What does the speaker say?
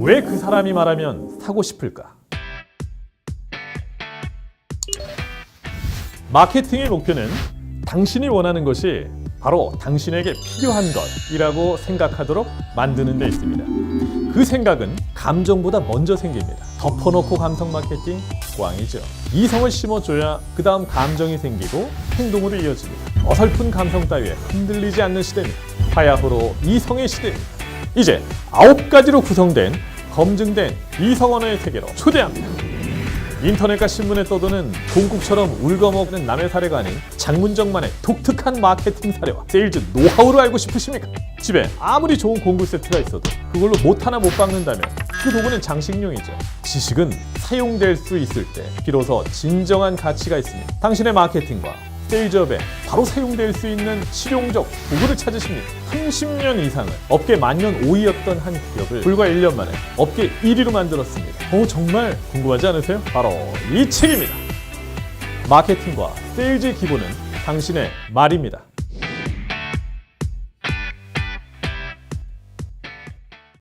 왜 그 사람이 말하면 사고 싶을까? 마케팅의 목표는 당신이 원하는 것이 바로 당신에게 필요한 것이라고 생각하도록 만드는 데 있습니다. 그 생각은 감정보다 먼저 생깁니다. 덮어놓고 감성 마케팅 꽝이죠. 이성을 심어줘야 그 다음 감정이 생기고 행동으로 이어집니다. 어설픈 감성 따위에 흔들리지 않는 시대입니다. 하야흐로 이성의 시대입니다. 이제 아홉 가지로 구성된 검증된 이성 언어의 세계로 초대합니다. 인터넷과 신문에 떠도는 동국처럼 울거먹는 남의 사례가 아닌 장문정만의 독특한 마케팅 사례와 세일즈 노하우를 알고 싶으십니까? 집에 아무리 좋은 공구 세트가 있어도 그걸로 못 하나 못 박는다면 그 도구는 장식용이죠. 지식은 사용될 수 있을 때 비로소 진정한 가치가 있습니다. 당신의 마케팅과 세일즈업에 바로 사용될 수 있는 실용적 도구를 찾으십니다. 30년 이상을 업계 만년 5위였던 한 기업을 불과 1년 만에 업계 1위로 만들었습니다. 오 정말 궁금하지 않으세요? 바로 이 책입니다. 마케팅과 세일즈의 기본은 당신의 말입니다.